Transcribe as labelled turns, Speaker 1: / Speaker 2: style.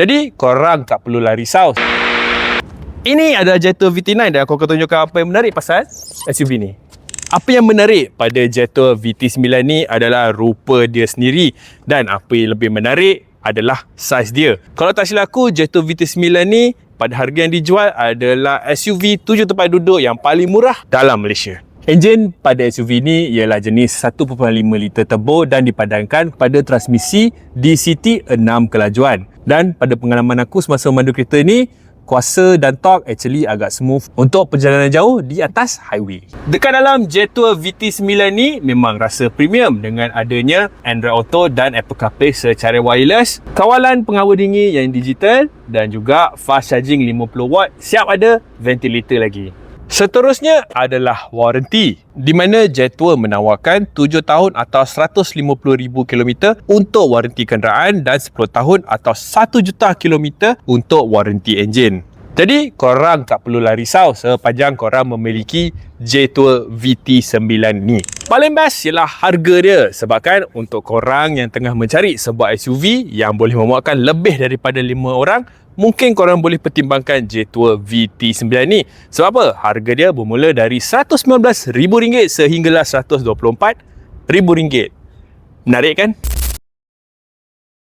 Speaker 1: Jadi korang tak perlulah risau. Ini adalah Jetta VT9 dan aku akan tunjukkan apa yang menarik pasal SUV ni. Apa yang menarik pada Jetta VT9 ni adalah rupa dia sendiri dan apa yang lebih menarik adalah saiz dia. Kalau tak silap aku, Jetta VT9 ni pada harga yang dijual adalah SUV 7 tempat duduk yang paling murah dalam Malaysia. Enjin pada SUV ni ialah jenis 1.5 liter turbo dan dipadankan pada transmisi DCT 6 kelajuan. Dan pada pengalaman aku semasa memandu kereta ni, kuasa dan torque actually agak smooth untuk perjalanan jauh di atas highway. Dekat dalam Jetour VT9 ni memang rasa premium dengan adanya Android Auto dan Apple CarPlay secara wireless, kawalan pengawal dingin yang digital dan juga fast charging 50W siap ada ventilator lagi. Seterusnya adalah warranty di mana Jetour menawarkan 7 tahun atau 150,000 km untuk warranty kenderaan dan 10 tahun atau 1 juta km untuk warranty enjin. Jadi korang tak perlulah risau sepanjang korang memiliki J-Tour VT9 ni. Paling best ialah harga dia sebabkan untuk korang yang tengah mencari sebuah SUV yang boleh memuatkan lebih daripada 5 orang mungkin korang boleh pertimbangkan J-Tour VT9 ni. Sebab apa? Harga dia bermula dari RM119,000 sehinggalah RM124,000. Menarik kan?